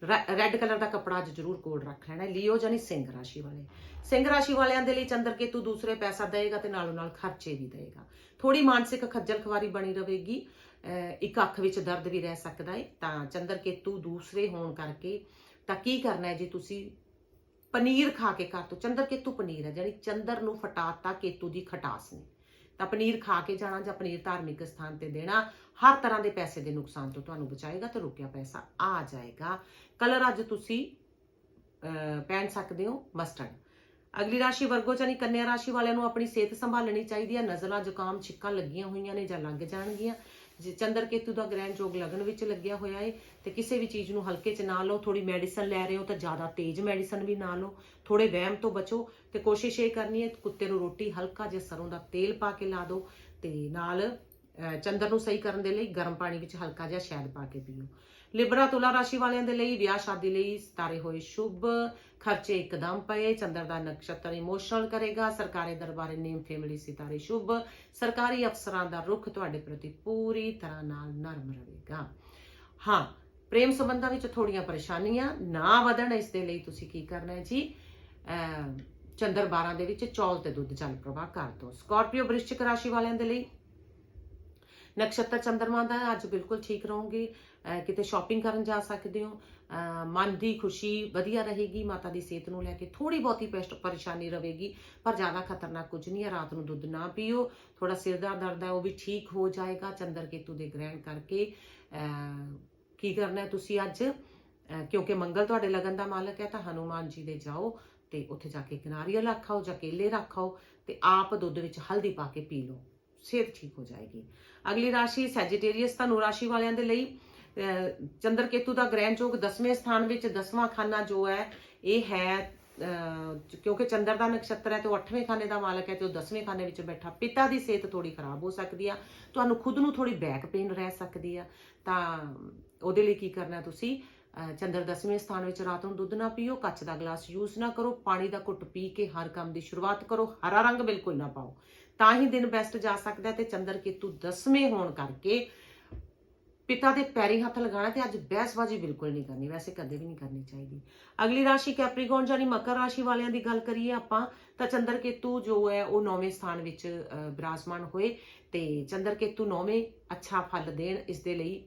ਰੈੱਡ ਕਲਰ ਦਾ ਕੱਪੜਾ ਅੱਜ ਜ਼ਰੂਰ ਕੋਡ ਰੱਖ ਲੈਣਾ ਲਿਓ ਜਾਨੀ ਸਿੰਘ ਰਾਸ਼ੀ ਵਾਲੇ। ਸਿੰਘ ਰਾਸ਼ੀ ਵਾਲਿਆਂ ਦੇ ਲਈ ਚੰਦਰ ਕੇਤੂ ਦੂਸਰੇ ਪੈਸਾ ਦੇਵੇਗਾ ਤੇ ਨਾਲੋਂ ਨਾਲ ਖਰਚੇ ਵੀ ਦੇਵੇਗਾ। ਥੋੜੀ ਮਾਨਸਿਕ ਖੱਜਲ ਖਵਾਰੀ ਬਣੀ ਰਹੇਗੀ। ਇੱਕ ਅੱਖ ਵਿੱਚ ਦਰਦ ਵੀ ਰਹਿ ਸਕਦਾ ਹੈ। ਤਾਂ ਚੰਦਰ ਕੇਤੂ ਦੂਸਰੇ ਹੋਣ ਕਰਕੇ ਤਾਂ ਕੀ ਕਰਨਾ ਹੈ ਜੀ ਤੁਸੀਂ? ਪਨੀਰ ਖਾ ਕੇ ਘਰ ਤੋਂ। ਚੰਦਰ ਕੇਤੂ ਪਨੀਰ ਹੈ ਜਿਹੜੀ ਚੰਦਰ ਨੂੰ ਫਟਾਤਾ ਕੇਤੂ ਦੀ ਖਟਾਸ ਨੇ। ਤਾਂ ਪਨੀਰ ਖਾ ਕੇ ਜਾਣਾ ਜਾਂ ਪਨੀਰ ਧਾਰਮਿਕ ਸਥਾਨ ਤੇ ਦੇਣਾ ਹਰ ਤਰ੍ਹਾਂ ਦੇ ਪੈਸੇ ਦੇ ਨੁਕਸਾਨ ਤੋਂ ਤੁਹਾਨੂੰ ਬਚਾਏਗਾ ਤੇ ਰੁਕਿਆ ਪੈਸਾ ਆ ਜਾਏਗਾ। ਕਲਰ ਅੱਜ ਤੁਸੀਂ ਅਹ, ਪਹਿਨ ਸਕਦੇ ਹੋ ਮਸਟਰਡ ਅਗਲੀ ਰਾਸ਼ੀ ਵਰਗੋ ਜਾਨੀ ਕੰਨਿਆ ਰਾਸ਼ੀ ਵਾਲਿਆਂ ਨੂੰ ਆਪਣੀ ਸਿਹਤ ਸੰਭਾਲਣੀ ਚਾਹੀਦੀ ਹੈ। ਨਜ਼ਲਾਂ ਜ਼ੁਕਾਮ ਛਿੱਕਾਂ ਲੱਗੀਆਂ ਹੋਈਆਂ ਨੇ ਜਾਂ ਲੱਗ ਜਾਣਗੀਆਂ। ਜੇ ਚੰਦਰ ਕੇਤੂ ਦਾ ਗ੍ਰਹਿਣ ਜੋਗ ਲਗਨ ਵਿੱਚ ਲੱਗਿਆ ਹੋਇਆ ਹੈ ਤੇ ਕਿਸੇ ਵੀ ਚੀਜ਼ ਨੂੰ ਹਲਕੇ 'ਚ ਨਾ ਲਓ ਥੋੜੀ ਮੈਡੀਸਨ ਲੈ ਰਹੇ ਹੋ ਤਾਂ ਜ਼ਿਆਦਾ ਤੇਜ਼ ਮੈਡੀਸਨ ਵੀ ਨਾ ਲਓ ਥੋੜੇ ਵਹਿਮ ਤੋਂ ਬਚੋ ਤੇ ਕੋਸ਼ਿਸ਼ ਇਹ ਕਰਨੀ ਹੈ ਕੁੱਤੇ ਨੂੰ ਰੋਟੀ ਹਲਕਾ ਜਿਹਾ ਸਰੋਂ ਦਾ ਤੇਲ ਪਾ ਕੇ ਲਾ ਦਿਓ ਤੇ ਨਾਲ ਚੰਦਰ ਨੂੰ ਸਹੀ ਕਰਨ ਦੇ ਲਈ ਗਰਮ ਪਾਣੀ ਵਿੱਚ ਹਲਕਾ ਜਿਹਾ ਸ਼ਹਿਦ ਪਾ ਕੇ ਪੀਓ। ਲਿਬਰਾ ਤੁਲਾ ਰਾਸ਼ੀ ਵਾਲਿਆਂ ਦੇ ਲਈ ਵਿਆਹ ਸ਼ਾਦੀ ਲਈ ਸਤਾਰੇ ਹੋਏ ਸ਼ੁਭ, ਖਰਚੇ ਇੱਕਦਮ ਪਏ, ਚੰਦਰ ਦਾ ਨਕਸ਼ਤਰ ਇਮੋਸ਼ਨਲ ਕਰੇਗਾ, ਸਰਕਾਰੀ ਦਰਬਾਰੇ ਨੇਮ ਫੈਮਿਲੀ ਸਿਤਾਰੇ ਸ਼ੁਭ, ਸਰਕਾਰੀ ਅਫਸਰਾਂ ਦਾ ਰੁਖ ਤੁਹਾਡੇ ਪ੍ਰਤੀ ਪੂਰੀ ਤਰ੍ਹਾਂ ਨਾਲ ਨਰਮ ਰਹੇਗਾ। ਹਾਂ, ਪ੍ਰੇਮ ਸੰਬੰਧਾਂ ਵਿੱਚ ਥੋੜੀਆਂ ਪਰੇਸ਼ਾਨੀਆਂ, ਨਾ ਵਧਣ ਇਸ ਦੇ ਲਈ ਤੁਸੀਂ ਕੀ ਕਰਨਾ ਹੈ ਜੀ? ਅਮ ਚੰਦਰ 12 ਦੇ ਵਿੱਚ ਚੌਲ ਤੇ ਦੁੱਧ ਜਲ ਪ੍ਰਵਾਹ ਕਰ ਦਿਓ। ਸਕਾਰਪੀਓ ਵ੍ਰਿਸ਼ਚਿਕ ਰਾਸ਼ੀ ਵਾਲਿਆਂ ਦੇ ਲਈ ਨਕਸ਼ਤਰ ਚੰਦਰਮਾ ਦਾ ਅੱਜ ਬਿਲਕੁਲ ਠੀਕ ਰਹੋਗੇ। ਕਿਤੇ ਸ਼ਾਪਿੰਗ ਕਰਨ ਜਾ ਸਕਦੇ ਹੋ। ਮਨ ਦੀ ਖੁਸ਼ੀ ਵਧੀਆ ਰਹੇਗੀ, ਮਾਤਾ ਦੀ ਸਿਹਤ ਨੂੰ ਲੈ ਕੇ ਥੋੜੀ ਬਹੁਤੀ ਪੈਸਟ ਪਰੇਸ਼ਾਨੀ ਰਹੇਗੀ, ਪਰ ਜ਼ਿਆਦਾ ਖਤਰਨਾਕ ਕੁਝ ਨਹੀਂ ਹੈ। ਰਾਤ ਨੂੰ ਦੁੱਧ ਨਾ ਪੀਓ ਥੋੜਾ ਸਿਰ ਦਾ ਦਰਦ ਹੈ ਉਹ ਵੀ ਠੀਕ ਹੋ ਜਾਏਗਾ। ਚੰਦਰ ਕੇਤੂ ਦੇ ਗ੍ਰਹਿਣ ਕਰਕੇ ਕੀ ਕਰਨਾ ਹੈ ਤੁਸੀਂ ਅੱਜ? ਕਿਉਂਕਿ ਮੰਗਲ ਤੁਹਾਡੇ ਲਗਨ ਦਾ ਮਾਲਕ ਹੈ, ਤਾਂ ਹਨੂਮਾਨ ਜੀ ਦੇ ਜਾਓ ਤੇ ਉੱਥੇ ਜਾ ਕੇ ਇੱਕ ਨਾਰੀਅਲ ਰੱਖਾਓ, ਜਾਂ ਕੇਲੇ ਰੱਖਾਓ ਤੇ ਆਪ ਦੁੱਧ ਵਿੱਚ ਹਲਦੀ ਪਾ ਕੇ ਪੀ ਲਓ। ਸਿਹਤ ਠੀਕ ਹੋ ਜਾਏਗੀ। ਅਗਲੀ ਰਾਸ਼ੀ ਸੈਜੀਟੇਰੀਅਸ ਧਨੁ ਰਾਸ਼ੀ ਵਾਲਿਆਂ ਦੇ ਲਈ। ਚੰਦਰ ਕੇਤੂ ਦਾ ਗ੍ਰਹਿਣ ਯੋਗ 10ਵੇਂ ਸਥਾਨ ਵਿੱਚ 10ਵਾਂ ਖਾਨਾ ਜੋ ਹੈ, ਇਹ ਹੈ ਕਿਉਂਕਿ ਚੰਦਰ ਦਾ ਨਕਸ਼ਤਰ ਹੈ ਤੇ ਉਹ 8ਵੇਂ ਖਾਨੇ ਦਾ ਮਾਲਕ ਹੈ ਤੇ ਉਹ 10ਵੇਂ ਖਾਨੇ ਵਿੱਚ ਬੈਠਾ। ਪਿਤਾ ਦੀ ਸਿਹਤ ਥੋੜੀ ਖਰਾਬ ਹੋ ਸਕਦੀ ਆ, ਤੁਹਾਨੂੰ ਖੁਦ ਨੂੰ ਥੋੜੀ ਬੈਕ ਪੇਨ ਰਹਿ ਸਕਦੀ ਆ। ਤਾਂ ਉਹਦੇ ਲਈ ਕੀ ਕਰਨਾ ਤੁਸੀਂ? ਚੰਦਰ 10ਵੇਂ ਸਥਾਨ ਵਿੱਚ ਰਾਤ ਨੂੰ ਦੁੱਧ ਨਾ ਪੀਓ, ਕੱਚ ਦਾ ਗਲਾਸ ਯੂਜ਼ ਨਾ ਕਰੋ, ਪਾਣੀ ਦਾ ਘੁੱਟ ਪੀ ਕੇ ਹਰ ਕੰਮ ਦੀ ਸ਼ੁਰੂਆਤ ਕਰੋ, ਹਰਾ ਰੰਗ ਬਿਲਕੁਲ ਨਾ ਪਾਓ। ਤਾਂ ਹੀ ਦਿਨ ਬੈਸਟ ਜਾ ਸਕਦਾ ਹੈ ਤੇ ਚੰਦਰ ਕੇਤੂ 10ਵੇਂ ਹੋਣ ਕਰਕੇ ਪਿਤਾ ਦੇ ਪੈਰੀ ਹੱਥ ਲਗਾਣਾ ਤੇ ਅੱਜ ਬਹਿਸਬਾਜ਼ੀ ਬਿਲਕੁਲ ਨਹੀਂ ਕਰਨੀ ਵੈਸੇ ਕਦੇ ਵੀ ਨਹੀਂ ਕਰਨੀ ਚਾਹੀਦੀ। ਅਗਲੀ ਰਾਸ਼ੀ ਕੈਪਰੀਕੌਨ ਜਾਨੀ ਮਕਰ ਰਾਸ਼ੀ ਵਾਲਿਆਂ ਦੀ ਗੱਲ ਕਰੀਏ ਆਪਾਂ ਤਾਂ ਚੰਦਰ ਕੇਤੂ ਜੋ ਹੈ ਉਹ ਨੌਵੇਂ ਸਥਾਨ ਵਿੱਚ ਅਹ, ਬਿਰਾਜਮਾਨ ਹੋਏ ਤੇ ਚੰਦਰ ਕੇਤੂ 9ਵੇਂ ਅੱਛਾ ਫਲ ਦੇਣ ਇਸ ਦੇ ਲਈ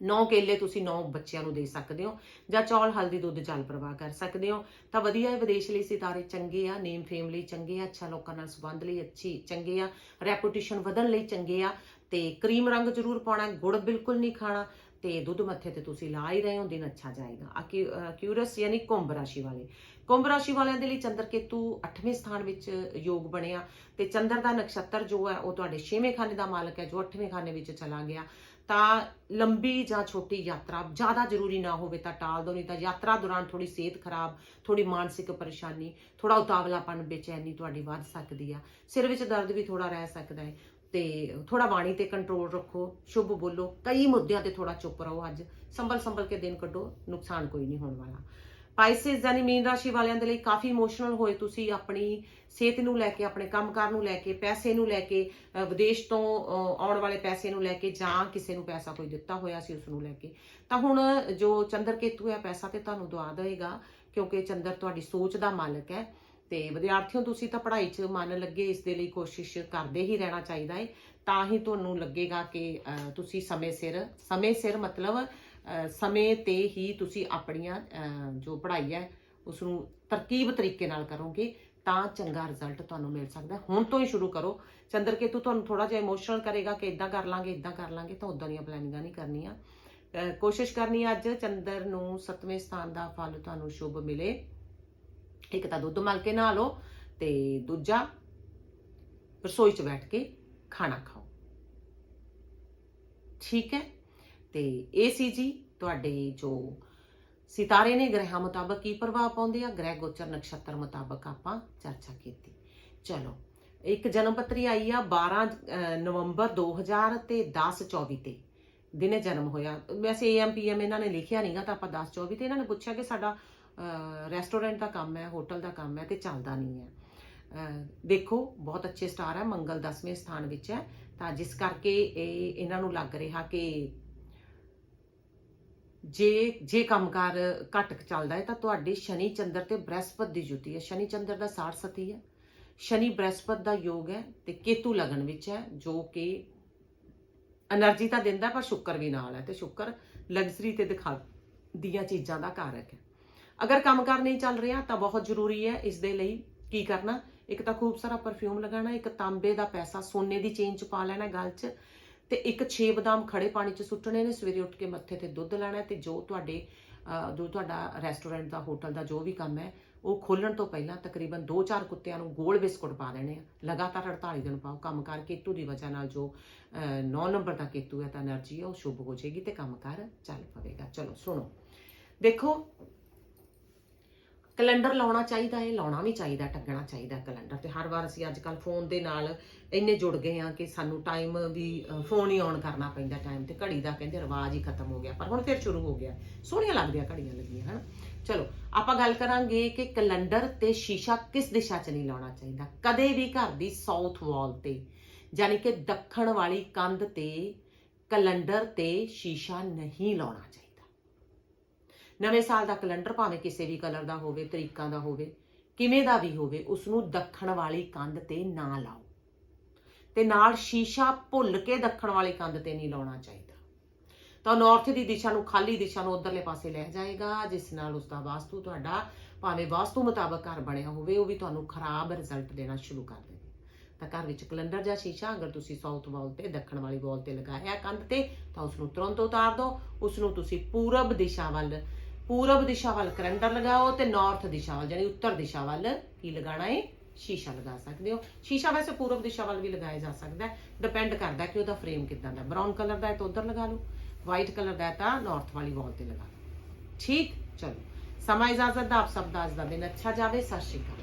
ਨੌ ਕੇਲੇ ਤੁਸੀਂ ਨੌ ਬੱਚਿਆਂ ਨੂੰ ਦੇ ਸਕਦੇ ਹੋ ਜਾਂ ਚੌਲ ਹਲਦੀ ਦੁੱਧ ਜਲ ਪ੍ਰਵਾਹ ਕਰ ਸਕਦੇ ਹੋ। ਤਾਂ ਵਧੀਆ ਹੈ ਵਿਦੇਸ਼ ਲਈ ਸਿਤਾਰੇ ਚੰਗੇ ਆ ਨੇਮ ਫੇਮ ਲਈ ਚੰਗੇ ਆ ਅੱਛਾ ਲੋਕਾਂ ਨਾਲ ਸੰਬੰਧ ਲਈ ਅੱਛੀ ਚੰਗੇ ਆ ਰੈਪੂਟੇਸ਼ਨ ਵਧਣ ਲਈ ਚੰਗੇ ਆ। ਤੇ ਕਰੀਮ ਰੰਗ ਜ਼ਰੂਰ ਪਾਉਣਾ, ਗੁੜ ਬਿਲਕੁਲ ਨਹੀਂ ਖਾਣਾ ਤੇ ਦੁੱਧ ਮੱਥੇ ਤੇ ਤੁਸੀਂ ਲਾ ਹੀ ਰਹੇ ਹੋ, ਦਿਨ ਅੱਛਾ ਜਾਏਗਾ। ਅਕਿਊਰਸ ਯਾਨੀ ਕੁੰਭ ਰਾਸ਼ੀ ਵਾਲੇ। ਕੁੰਭ ਰਾਸ਼ੀ ਵਾਲਿਆਂ ਦੇ ਲਈ ਚੰਦਰ ਕੇਤੂ 8ਵੇਂ ਸਥਾਨ ਵਿੱਚ ਯੋਗ ਬਣਿਆ ਤੇ ਚੰਦਰ ਦਾ ਨਕਸ਼ਤਰ ਜੋ ਹੈ, ਉਹ ਤੁਹਾਡੇ 6ਵੇਂ ਖਾਨੇ ਦਾ ਮਾਲਕ ਹੈ, ਜੋ 8ਵੇਂ ਖਾਨੇ ਵਿੱਚ ਚਲਾ ਗਿਆ। ਤਾਂ ਲੰਬੀ ਜਾਂ ਛੋਟੀ ਯਾਤਰਾ ਜ਼ਿਆਦਾ ਜ਼ਰੂਰੀ ਨਾ ਹੋਵੇ ਤਾਂ ਟਾਲ ਦੋ ਨਹੀਂ ਤਾਂ ਯਾਤਰਾ ਦੌਰਾਨ ਥੋੜੀ ਸਿਹਤ ਖਰਾਬ ਥੋੜੀ ਮਾਨਸਿਕ ਪਰੇਸ਼ਾਨੀ ਥੋੜਾ ਉਤਾਵਲਾਪਨ, ਬੇਚੈਨੀ ਤੁਹਾਡੀ ਵੱਧ ਸਕਦੀ ਆ। ਸਿਰ ਵਿੱਚ ਦਰਦ ਵੀ ਥੋੜਾ ਰਹਿ ਸਕਦਾ ਹੈ। ਤੇ ਥੋੜਾ ਬਾਣੀ ਤੇ ਕੰਟਰੋਲ ਰੱਖੋ, ਸ਼ੁਭ ਬੋਲੋ। ਕਈ ਮੁੱਦਿਆਂ ਤੇ ਥੋੜਾ ਚੁੱਪ ਰਹੋ ਅੱਜ। ਸੰਭਲ ਸੰਭਲ ਕੇ ਦਿਨ ਕੱਢੋ, ਨੁਕਸਾਨ ਕੋਈ ਨਹੀਂ ਹੋਣ ਵਾਲਾ। ਪਾਈਸਿਸ ਯਾਨੀ ਮੀਨ ਰਾਸ਼ੀ ਵਾਲਿਆਂ ਦੇ ਲਈ ਕਾਫੀ ਇਮੋਸ਼ਨਲ ਹੋਏ ਤੁਸੀਂ ਆਪਣੀ ਸਿਹਤ ਨੂੰ ਲੈ ਕੇ, ਆਪਣੇ ਕੰਮਕਾਰ ਨੂੰ ਲੈ ਕੇ, ਪੈਸੇ ਨੂੰ ਲੈ ਕੇ ਵਿਦੇਸ਼ ਤੋਂ ਆਉਣ ਵਾਲੇ ਪੈਸੇ ਨੂੰ ਲੈ ਕੇ ਜਾਂ ਕਿਸੇ ਨੂੰ ਪੈਸਾ ਕੋਈ ਦਿੱਤਾ ਹੋਇਆ ਸੀ ਉਸ ਨੂੰ ਲੈ ਕੇ। ਤਾਂ ਹੁਣ ਜੋ ਚੰਦਰ ਕੇਤੂ ਹੈ ਪੈਸਾ ਤੇ ਤੁਹਾਨੂੰ ਦਵਾ ਦੇਵੇਗਾ, ਕਿਉਂਕਿ ਚੰਦਰ ਤੁਹਾਡੀ ਸੋਚ ਦਾ ਮਾਲਕ ਹੈ। ਤੇ ਵਿਦਿਆਰਥੀਓ, ਤੁਸੀਂ ਤਾਂ ਪੜ੍ਹਾਈ 'ਚ ਮਨ ਲੱਗੇ ਇਸ ਦੇ ਲਈ ਕੋਸ਼ਿਸ਼ ਕਰਦੇ ਹੀ ਰਹਿਣਾ ਚਾਹੀਦਾ ਹੈ ਤਾਂ ਹੀ ਤੁਹਾਨੂੰ ਲੱਗੇਗਾ ਕਿ ਤੁਸੀਂ ਸਮੇਂ ਸਿਰ ਸਮੇਂ ਸਿਰ ਮਤਲਬ ਸਮੇਂ ਤੇ ਹੀ ਤੁਸੀਂ ਆਪਣੀਆਂ ਜੋ ਪੜ੍ਹਾਈ ਹੈ ਉਸ ਨੂੰ ਤਰਕੀਬ ਤਰੀਕੇ ਨਾਲ ਕਰੋਗੇ, ਤਾਂ ਚੰਗਾ ਰਿਜ਼ਲਟ ਤੁਹਾਨੂੰ ਮਿਲ ਸਕਦਾ ਹੁਣ ਤੋਂ ਹੀ ਸ਼ੁਰੂ ਕਰੋ। ਚੰਦਰਕੇਤੂ ਤੁਹਾਨੂੰ ਥੋੜਾ ਜਿਹਾ ਇਮੋਸ਼ਨਲ ਕਰੇਗਾ ਕਿ ਇਦਾਂ ਕਰ ਲਾਂਗੇ ਇਦਾਂ ਕਰ ਲਾਂਗੇ, ਤਾਂ ਉਦਾਂ ਦੀਆਂ ਪਲੈਨਿੰਗਾਂ ਨਹੀਂ ਕਰਨੀਆਂ। ਕੋਸ਼ਿਸ਼ ਕਰਨੀ ਅੱਜ ਚੰਦਰ ਨੂੰ ਸੱਤਵੇਂ ਸਥਾਨ ਦਾ ਫਲ ਤੁਹਾਨੂੰ ਸ਼ੁਭ ਮਿਲੇ। ਇੱਕ ਤਾਂ ਦੁੱਧ ਮਲ ਕੇ ਨਹਾ ਲਓ ਤੇ ਦੂਜਾ ਰਸੋਈ 'ਚ ਬੈਠ ਕੇ ਖਾਣਾ ਖਾਓ। ਠੀਕ ਹੈ? ਤੇ ਇਹ ਸੀ ਜੀ ਤੁਹਾਡੇ ਜੋ ਸਿਤਾਰੇ ਨੇ ਗ੍ਰਹਿਾਂ ਮੁਤਾਬਕ ਕੀ ਪ੍ਰਭਾਵ ਪਾਉਂਦੇ ਆ? ਗ੍ਰਹਿ ਗੋਚਰ ਨਕਸ਼ਤਰ ਮੁਤਾਬਕ ਆਪਾਂ ਚਰਚਾ ਕੀਤੀ। ਚਲੋ ਇੱਕ ਜਨਮ ਪੱਤਰੀ ਆਈ ਆ 12 ਅਹ, ਨਵੰਬਰ 2000 ਤੇ 10 24 ਤੇ। ਦਿਨੇ ਜਨਮ ਹੋਇਆ। ਵੈਸੇ ਏਐਮ ਪੀਐਮ ਇਹਨਾਂ ਨੇ ਲਿਖਿਆ ਨਹੀਂਗਾ ਤਾਂ ਆਪਾਂ 10 24 ਤੇ ਇਹਨਾਂ ਨੇ ਪੁੱਛਿਆ ਕਿ ਸਾਡਾ ਰੈਸਟੋਰੈਂਟ ਦਾ ਕੰਮ ਹੈ ਹੋਟਲ ਦਾ ਕੰਮ ਹੈ ਤੇ ਚੱਲਦਾ ਨਹੀਂ ਹੈ। ਦੇਖੋ, ਬਹੁਤ ਅੱਛੇ ਸਟਾਰ ਹੈ, ਮੰਗਲ 10ਵੇਂ ਸਥਾਨ ਵਿੱਚ ਹੈ। ਤਾਂ ਜਿਸ ਕਰਕੇ ਇਹ ਇਹਨਾਂ ਨੂੰ ਲੱਗ ਰਿਹਾ ਕਿ ਜੇ ਜੇ ਕੰਮਕਾਰ ਘੱਟ ਚੱਲਦਾ ਹੈ, ਤਾਂ ਤੁਹਾਡੇ ਸ਼ਨੀ ਚੰਦਰ ਤੇ ਬ੍ਰਹਿਸਪਤ ਦੀ ਜੁਤੀ ਹੈ। ਸ਼ਨੀ ਚੰਦਰ ਦਾ ਸਾਰ ਸਤੀ ਹੈ। ਸ਼ਨੀ ਬ੍ਰਹਿਸਪਤ ਦਾ ਯੋਗ ਹੈ ਤੇ ਕੇਤੂ ਲਗਨ ਵਿੱਚ ਹੈ, ਜੋ ਕਿ એનર્ਜੀ ਤਾਂ ਦਿੰਦਾ ਪਰ ਸ਼ੁੱਕਰ ਵੀ ਨਾਲ ਹੈ ਤੇ ਸ਼ੁੱਕਰ ਲਗਜ਼ਰੀ ਤੇ ਦਿਖਾ, ਦੀਆਂ ਚੀਜ਼ਾਂ ਦਾ ਕਾਰਕ ਹੈ। ਅਗਰ ਕੰਮ ਕੰਮਕਾਰ ਨਹੀਂ ਚੱਲ ਰਿਹਾ ਤਾਂ ਬਹੁਤ ਜ਼ਰੂਰੀ ਹੈ ਇਸ ਦੇ ਲਈ ਕੀ ਕਰਨਾ? ਇੱਕ ਤਾਂ ਖੂਬ ਸਾਰਾ ਪਰਫਿਊਮ ਲਗਾਉਣਾ, ਇੱਕ ਤਾਂਬੇ ਦਾ ਪੈਸਾ, ਸੋਨੇ ਦੀ ਚੇਨ ਚ ਪਾ ਲੈਣਾ ਗਲ 'ਚ ਤੇ ਇੱਕ ਛੇ ਬਦਾਮ ਖੜੇ ਪਾਣੀ 'ਚ ਸੁੱਟਣੇ ਨੇ, ਸਵੇਰੇ ਉੱਠ ਕੇ ਮੱਥੇ ਤੇ ਦੁੱਧ ਲੈਣਾ ਤੇ ਜੋ ਤੁਹਾਡੇ ਜੋ ਤੁਹਾਡਾ ਰੈਸਟੋਰੈਂਟ ਦਾ ਹੋਟਲ ਦਾ ਜੋ ਵੀ ਕੰਮ ਹੈ, ਉਹ ਖੋਲਣ ਤੋਂ ਪਹਿਲਾਂ ਤਕਰੀਬਨ 2-4 ਕੁੱਤਿਆਂ ਨੂੰ ਗੋਲ ਬਿਸਕੁਟ ਪਾ ਦੇਣੇ ਆ। ਲਗਾਤਾਰ 48 ਦਿਨ ਪਾਓ। ਕੰਮ ਕਰ ਕੇਤੂ ਦੀ ਵਜ੍ਹਾ ਨਾਲ ਜੋ 9 ਨੰਬਰ ਦਾ ਕੇਤੂ ਹੈ ਤਾਂ એનર્ਜੀ ਉਹ ਸ਼ੁਭ ਹੋ ਜਾਏਗੀ ਤੇ ਕੰਮਕਾਰ ਚੱਲ ਪਵੇਗਾ। ਚਲੋ, ਸੁਣੋ। ਦੇਖੋ ਕੈਲੰਡਰ ਲਾਉਣਾ ਚਾਹੀਦਾ ਹੈ ਲਾਉਣਾ ਵੀ ਚਾਹੀਦਾ, ਟੰਗਣਾ ਚਾਹੀਦਾ ਕੈਲੰਡਰ ਤੇ। ਹਰ ਵਾਰ ਅਸੀਂ ਅੱਜ ਕੱਲ ਫੋਨ ਦੇ ਨਾਲ ਇੰਨੇ ਜੁੜ ਗਏ ਆ ਕਿ ਸਾਨੂੰ ਟਾਈਮ ਵੀ ਫੋਨ ਹੀ ਔਨ ਕਰਨਾ ਪੈਂਦਾ ਟਾਈਮ ਤੇ। ਘੜੀ ਦਾ ਕਹਿੰਦੇ ਰਿਵਾਜ ਹੀ ਖਤਮ ਹੋ ਗਿਆ, ਪਰ ਹੁਣ ਫਿਰ ਸ਼ੁਰੂ ਹੋ ਗਿਆ। ਸੋਹਣੀਆਂ ਲੱਗਦੀਆਂ ਘੜੀਆਂ ਲੱਗੀਆਂ, ਹਨ? ਚਲੋ, ਆਪਾਂ ਗੱਲ ਕਰਾਂਗੇ ਕਿ ਕੈਲੰਡਰ ਤੇ ਸ਼ੀਸ਼ਾ ਕਿਸ ਦਿਸ਼ਾ 'ਚ ਨਹੀਂ ਲਾਉਣਾ ਚਾਹੀਦਾ? ਕਦੇ ਵੀ ਘਰ ਦੀ ਸਾਊਥ ਵਾਲ ਤੇ, ਯਾਨੀ ਕਿ ਦੱਖਣ ਵਾਲੀ ਕੰਧ ਤੇ ਕੈਲੰਡਰ ਤੇ ਸ਼ੀਸ਼ਾ ਨਹੀਂ ਲਾਉਣਾ ਚਾਹੀਦਾ। ਨਵੇਂ ਸਾਲ ਦਾ ਕੈਲੰਡਰ ਭਾਵੇਂ ਕਿਸੇ ਵੀ ਕਲਰ ਦਾ ਹੋਵੇ, ਤਰੀਕਾਂ ਦਾ ਹੋਵੇ, ਕਿਵੇਂ ਦਾ ਵੀ ਹੋਵੇ ਉਸ ਨੂੰ ਦੱਖਣ ਵਾਲੀ ਕੰਧ ਤੇ ਨਾ ਲਾਓ। ਤੇ ਨਾਲ ਸ਼ੀਸ਼ਾ ਭੁੱਲ ਕੇ ਦੱਖਣ ਵਾਲੀ ਕੰਧ ਤੇ ਨਹੀਂ ਲਾਉਣਾ ਚਾਹੀਦਾ। ਤਾਂ ਨਾਰਥ ਦੀ ਦਿਸ਼ਾ ਨੂੰ ਖਾਲੀ ਦਿਸ਼ਾ ਨੂੰ ਉਧਰਲੇ ਪਾਸੇ ਲੈ ਜਾਏਗਾ, ਜਿਸ ਨਾਲ ਉਸ ਦਾ ਵਾਸਤੂ ਤੁਹਾਡਾ ਭਾਵੇਂ ਵਾਸਤੂ ਮੁਤਾਬਕ ਘਰ ਬਣਿਆ ਹੋਵੇ, ਉਹ ਵੀ ਤੁਹਾਨੂੰ ਖਰਾਬ ਰਿਜ਼ਲਟ ਦੇਣਾ ਸ਼ੁਰੂ ਕਰ ਦੇਵੇ। ਤਾਂ ਘਰ ਵਿੱਚ ਕੈਲੰਡਰ ਜਾਂ ਸ਼ੀਸ਼ਾ, ਅਗਰ ਤੁਸੀਂ ਸਾਊਥ ਵਾਲ ਤੇ, ਦੱਖਣ ਵਾਲੀ ਵਾਲ ਤੇ ਲਗਾਇਆ ਕੰਧ ਤੇ, ਤਾਂ ਉਸ ਨੂੰ ਤੁਰੰਤ ਉਤਾਰ ਦਿਓ। ਉਸ ਨੂੰ ਤੁਸੀਂ ਪੂਰਬ ਦਿਸ਼ਾ ਵੱਲ ਪੂਰਬ ਦਿਸ਼ਾ ਵੱਲ ਕੈਲੰਡਰ ਲਗਾਓ ਤੇ ਨਾਰਥ ਦਿਸ਼ਾ ਵੱਲ ਯਾਨੀ ਉੱਤਰ ਦਿਸ਼ਾ ਵੱਲ ਕੀ ਲਗਾਉਣਾ ਹੈ? ਸ਼ੀਸ਼ਾ ਲਗਾ ਸਕਦੇ ਹੋ। ਸ਼ੀਸ਼ਾ ਵੈਸੇ ਪੂਰਬ ਦਿਸ਼ਾ ਵੱਲ ਵੀ ਲਗਾਇਆ ਜਾ ਸਕਦਾ ਹੈ। ਡਿਪੈਂਡ ਕਰਦਾ ਕਿ ਉਹਦਾ ਫਰੇਮ ਕਿੱਦਾਂ ਦਾ ਬਰਾਊਨ ਕਲਰ ਦਾ ਹੈ ਤਾਂ ਉੱਧਰ ਲਗਾ ਲਓ। ਵਾਈਟ ਕਲਰ ਦਾ ਹੈ ਤਾਂ ਨਾਰਥ ਵਾਲੀ ਵਾਲ ਤੇ ਲਗਾ ਲਓ। ਠੀਕ? ਚਲੋ। ਸਮਾਂ ਇਜਾਜ਼ਤ ਦਾ ਆਪ ਸਭ ਦਾ ਅੱਜ ਦਾ ਦਿਨ ਅੱਛਾ ਜਾਵੇ। ਸਤਿ ਸ਼੍ਰੀ ਅਕਾਲ।